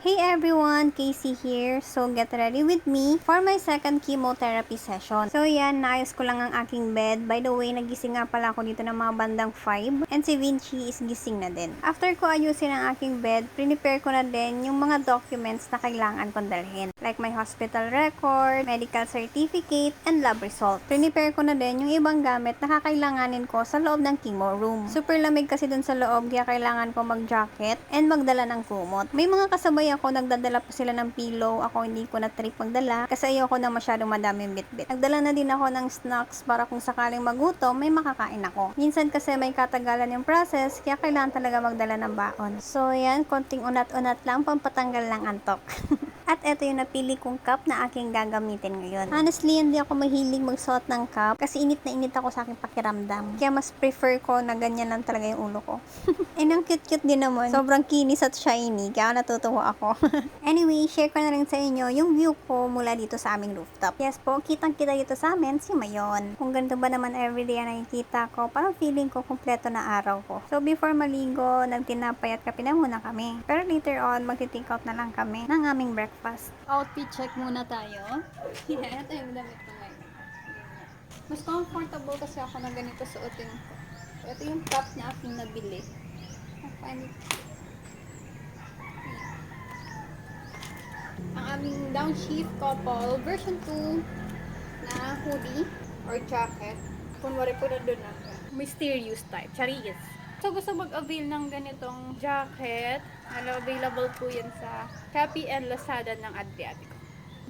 Hey everyone, Casey here. So get ready with me for my second chemotherapy session. So yan, naayos ko lang ang aking bed. By the way, nagising nga pala ako dito ng mga bandang 5 and si Vinci is gising na din. After ko ayusin ang aking bed, prepare ko na din yung mga documents na kailangan kong dalhin. Like my hospital record, medical certificate, and lab result. Prepare ko na din yung ibang gamit na kakailanganin ko sa loob ng chemo room. Super lamig kasi dun sa loob, kaya kailangan ko mag-jacket and magdala ng kumot. May mga kasabay ako, nagdadala pa sila ng pillow. Ako hindi ko na trip magdala kasi ayoko na masyadong madaming bitbit. Nagdala na din ako ng snacks para kung sakaling magutom, may makakain ako. Minsan kasi may katagalan yung process, kaya kailangan talaga magdala ng baon. So yan, konting unat-unat lang, pampatanggal ng antok. At eto yung napili kong cup na aking gagamitin ngayon. Honestly, hindi ako mahilig magsuot ng cup kasi init na init ako sa aking pakiramdam. Kaya mas prefer ko na ganyan lang talaga yung ulo ko. And ang cute-cute din naman. Sobrang kinis at shiny. Kaya natutuwa ako. anyway, share ko na rin sa inyo yung view ko mula dito sa aming rooftop. Yes po, kitang-kita dito sa amin si Mayon. Kung ganito ba naman everyday ang nakikita ko, parang feeling ko kumpleto na araw ko. So before maligo, nagtinapay at kape na muna kami. Pero later on, magti-take out na lang kami ng aming breakfast. Outfit check muna tayo. Yeah, ito yung damit ko ngayon. Mas comfortable kasi ako na ganito suotin ko. Ito yung top na aking nabili. It ang aming downshift couple version 2 na hoodie or jacket. Kunwari po na doon mysterious type. Charis. So gusto mag-avail ng ganitong jacket. Ano, available po yan sa Shopee and Lazada ng Adriatico.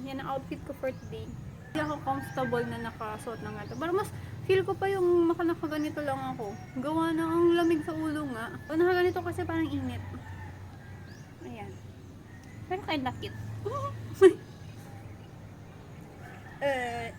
Yan ang outfit ko for today. Hindi ako comfortable na nakasuot ng ganito. Pero mas feel ko pa yung naka nakaganito lang ako. Gawa na ang lamig sa ulo nga. O nakaganito kasi parang init. Ayan. Pero kind of cute. uh,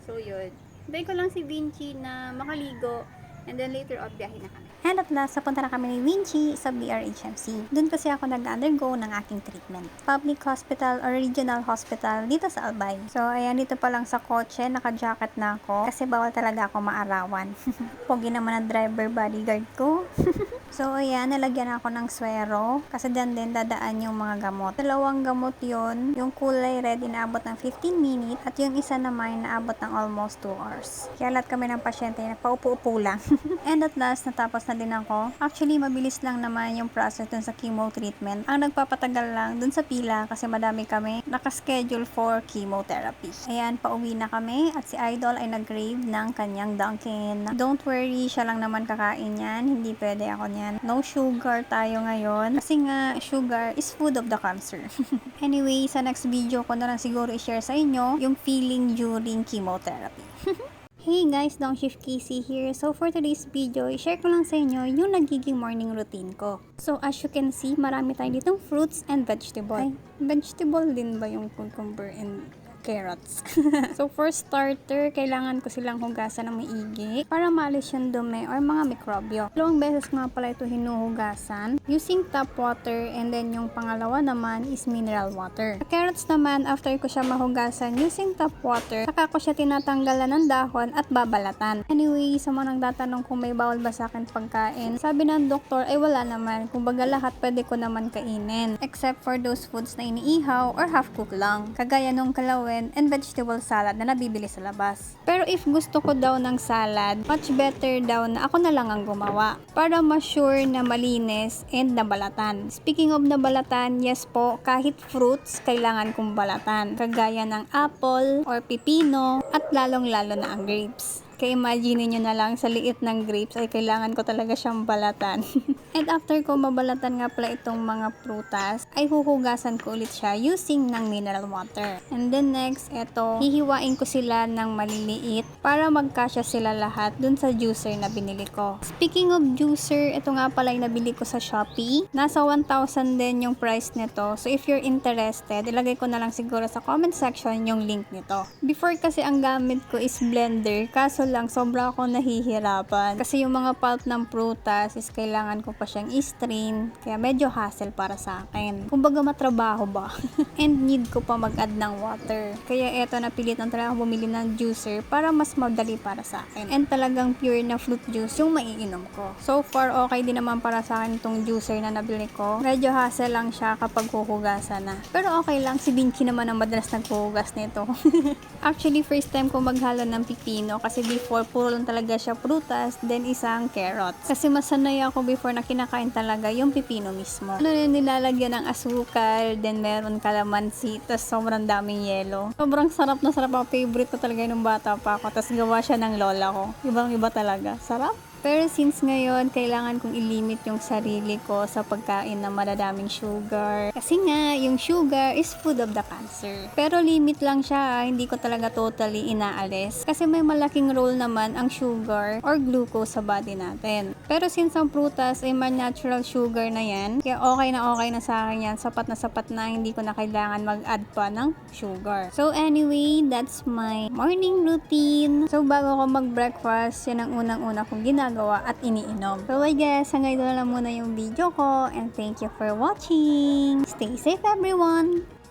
so yun. Hintay ko lang si Vinci na makaligo and then later on biyahe na kami. And at last, napunta na kami ni Vinci sa BRHMC. Doon kasi ako nag-undergo ng aking treatment. Public hospital or regional hospital dito sa Albay. So, ayan, dito pa lang sa kotse, naka-jacket na ako kasi bawal talaga ako maarawan. Pogi naman ang driver bodyguard ko. So, ayan, nalagyan ako ng swero. Kasi dyan din dadaan yung mga gamot. Dalawang gamot yon Yung kulay red, inaabot ng 15 minutes. At yung isa naman, inaabot ng almost 2 hours. Kaya lahat kami ng pasyente, nagpaupo-upo lang. And at last, natapos na din ako. Actually, mabilis lang naman yung process dun sa chemo treatment. Ang nagpapatagal lang dun sa pila kasi madami kami nakaschedule for chemotherapy. Ayan, pauwi na kami at si Idol ay nag-crave ng kanyang Dunkin. Don't worry, siya lang naman kakain yan. Hindi pwede ako niyan. No sugar tayo ngayon. Kasi nga, sugar is food of the cancer. anyway, sa next video ko na lang siguro i-share sa inyo yung feeling during chemotherapy. Hey guys, Downshift Casey here. So for today's video, i-share ko lang sa inyo yung nagiging morning routine ko. So as you can see, marami tayo ditong fruits and vegetable. Ay, vegetable din ba yung cucumber and carrots. so for starter, kailangan ko silang hugasan ng maigi para maalis yung dumi or mga mikrobyo. Dalawang beses nga pala ito hinuhugasan using tap water and then yung pangalawa naman is mineral water. Sa carrots naman, after ko siya mahugasan using tap water, saka ko siya tinatanggalan ng dahon at babalatan. Anyway, sa mga nagtatanong kung may bawal ba sa akin pagkain, sabi ng doktor ay wala naman. Kumbaga lahat pwede ko naman kainin. Except for those foods na iniihaw or half-cooked lang. Kagaya nung kalawin and vegetable salad na nabibili sa labas. Pero if gusto ko daw ng salad, much better daw na ako na lang ang gumawa. Para ma-sure na malinis and nabalatan. Speaking of nabalatan, yes po, kahit fruits, kailangan kong balatan. Kagaya ng apple or pipino at lalong-lalo na ang grapes. Kaya imagine nyo na lang sa liit ng grapes ay kailangan ko talaga siyang balatan. And after ko mabalatan nga pala itong mga prutas, ay huhugasan ko ulit siya using ng mineral water. And then next, eto, hihiwain ko sila ng maliliit para magkasya sila lahat dun sa juicer na binili ko. Speaking of juicer, ito nga pala yung nabili ko sa Shopee. Nasa 1,000 din yung price nito. So if you're interested, ilagay ko na lang siguro sa comment section yung link nito. Before kasi ang gamit ko is blender, kaso lang sobra ako nahihirapan. Kasi yung mga pulp ng prutas is kailangan ko pa siyang i-strain. Kaya medyo hassle para sa akin. Kumbaga matrabaho ba? And need ko pa mag-add ng water. Kaya eto napilitan talaga bumili ng juicer para mas madali para sa akin. And talagang pure na fruit juice yung maiinom ko. So far, okay din naman para sa akin itong juicer na nabili ko. Medyo hassle lang siya kapag huhugasan na. Pero okay lang, si Vinci naman ang madalas naghuhugas nito. Actually, first time ko maghalo ng pipino kasi before, puro lang talaga siya prutas, then isang carrot. Kasi masanay ako before na kinakain talaga yung pipino mismo. Ano na nilalagyan ng asukal, then meron kalamansi, tas sobrang daming yelo. Sobrang sarap na sarap ako. Favorite ko talaga nung bata pa ako. Tas gawa siya ng lola ko. Ibang iba talaga. Sarap. Pero since ngayon, kailangan kong ilimit yung sarili ko sa pagkain na madadaming sugar. Kasi nga, yung sugar is food of the cancer. Pero limit lang siya, ah. hindi ko talaga totally inaalis. Kasi may malaking role naman ang sugar or glucose sa body natin. Pero since ang prutas ay may natural sugar na yan, kaya okay na okay na sa akin yan. Sapat na sapat na hindi ko na kailangan mag-add pa ng sugar. So anyway, that's my morning routine. So bago ko mag-breakfast, yan ang unang-una kong ginagawa at iniinom. So I guess, hanggang doon lang muna yung video ko and thank you for watching. Stay safe everyone!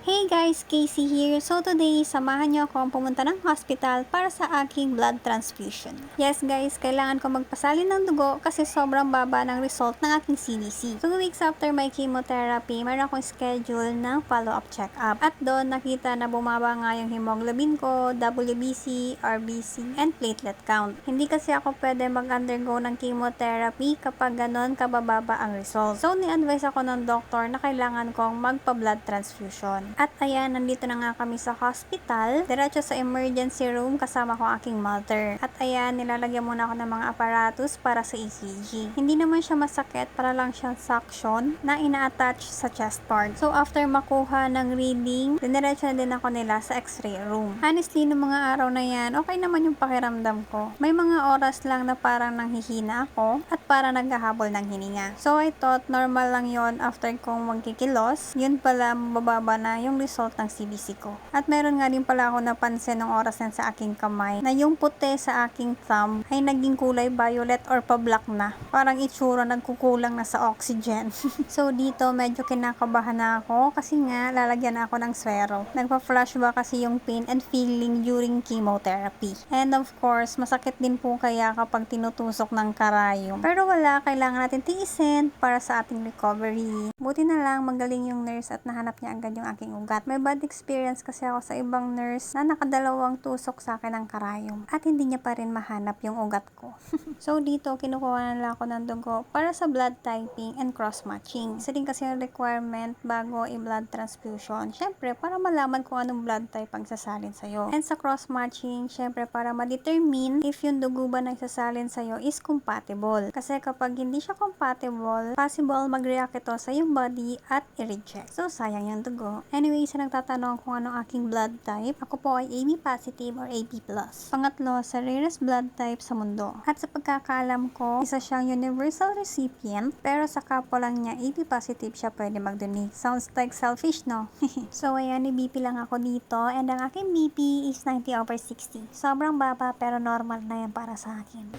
Hey guys, Casey here. So today, samahan niyo akong pumunta ng hospital para sa aking blood transfusion. Yes guys, kailangan ko magpasalin ng dugo kasi sobrang baba ng result ng aking CBC. Two weeks after my chemotherapy, meron akong schedule ng follow-up check-up. At doon nakita na bumaba nga yung hemoglobin ko, WBC, RBC, and platelet count. Hindi kasi ako pwede mag-undergo ng chemotherapy kapag ganon kabababa ang result. So ni-advise ako ng doktor na kailangan kong magpa-blood transfusion. At ayan, nandito na nga kami sa hospital. Diretso sa emergency room kasama ko aking mother. At ayan, nilalagyan muna ako ng mga aparatus para sa ECG. Hindi naman siya masakit, para lang siyang suction na ina-attach sa chest part. So after makuha ng reading, diniretso na din ako nila sa x-ray room. Honestly, noong mga araw na yan, okay naman yung pakiramdam ko. May mga oras lang na parang nanghihina ako at parang naghahabol ng hininga. So I thought normal lang yon after kong magkikilos. Yun pala, mababa na yung result ng CBC ko. At meron nga din pala ako napansin ng oras na sa aking kamay na yung puti sa aking thumb ay naging kulay violet or pa-black na. Parang itsura nagkukulang na sa oxygen. so dito medyo kinakabahan na ako kasi nga lalagyan ako ng swero. Nagpa-flash ba kasi yung pain and feeling during chemotherapy. And of course, masakit din po kaya kapag tinutusok ng karayom. Pero wala, kailangan natin tiisin para sa ating recovery. Buti na lang magaling yung nurse at nahanap niya agad yung aking ugat. May bad experience kasi ako sa ibang nurse na nakadalawang tusok sa akin ng karayom at hindi niya pa rin mahanap yung ugat ko. so dito, kinukuha na lang ako ng dugo para sa blood typing and cross-matching. Isa din kasi yung requirement bago i-blood transfusion. Syempre, para malaman kung anong blood type ang sasalin sa'yo. And sa cross-matching, syempre para ma-determine if yung dugo ba na isasalin sa'yo is compatible. Kasi kapag hindi siya compatible, possible mag-react ito sa yung body at i-reject. So, sayang yung dugo. Anyway, sa nagtatanong kung anong aking blood type, ako po ay AB positive or AB+. Pangatlo, sa rarest blood type sa mundo. At sa pagkakaalam ko, isa siyang universal recipient, pero sa kapwa lang niya AB positive siya pwede mag-donate. Sounds like selfish, no? so, ayan, ni BP lang ako dito, and ang aking BP is 90 over 60. Sobrang baba, pero normal na yan para sa akin.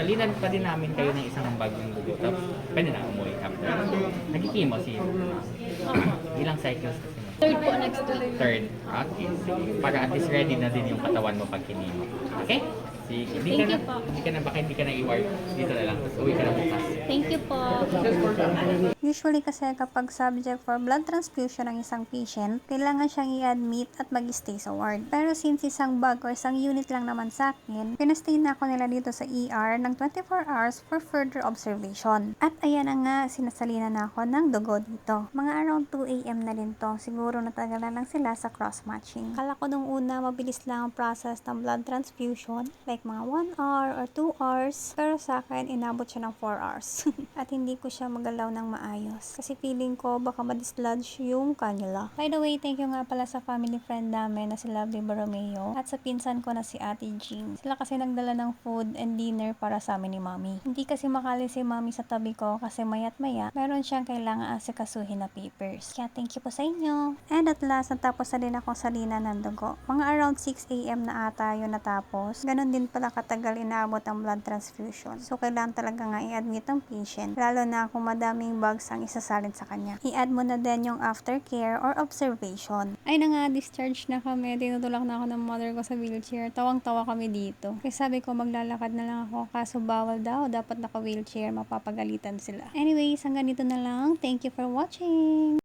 Salinan pa din namin kayo ng isang bagong dugo. Tapos, pwede na umuwi after. Nagkikimo si Ilang cycles kasi. Third po, next week. Third. Okay. Sige. Para at least ready na din yung katawan mo pag kinimo. Okay? Sige. Hindi Thank ka you na, po. Hindi ka na, baka hindi ka na i-ward. Dito na lang. Tapos uwi ka na bukas. Thank you po. Usually kasi kapag subject for blood transfusion ng isang patient, kailangan siyang i-admit at mag-stay sa ward. Pero since isang bag or isang unit lang naman sa akin, pinastay na ako nila dito sa ER ng 24 hours for further observation. At ayan na nga, sinasalina na ako ng dugo dito. Mga around 2 a.m. na rin to. Siguro natagalan lang sila sa cross-matching. Kala ko nung una, mabilis lang ang process ng blood transfusion. Like mga 1 hour or 2 hours. Pero sa akin, inabot siya ng 4 hours. At hindi ko siya magalaw ng maayos. Kasi feeling ko baka ma-dislodge yung kanila. By the way, thank you nga pala sa family friend namin na si Lovely Borromeo at sa pinsan ko na si Ate Jean. Sila kasi nagdala ng food and dinner para sa amin ni Mami. Hindi kasi makali si Mami sa tabi ko kasi mayat maya, meron siyang kailangan asikasuhin na papers. Kaya thank you po sa inyo. And at last, natapos na din ako sa lina ng dugo. Mga around 6 a.m. na ata yun natapos. Ganon din pala katagal inaabot ang blood transfusion. So, kailangan talaga nga i-admit ang patient. Lalo na kung madaming bugs ang isasalin sa kanya. I-add mo na din yung aftercare or observation. Ay na nga, discharge na kami. Tinutulak na ako ng mother ko sa wheelchair. Tawang-tawa kami dito. Kaya sabi ko maglalakad na lang ako. Kaso bawal daw. Dapat naka-wheelchair. Mapapagalitan sila. Anyways, hanggang dito na lang. Thank you for watching.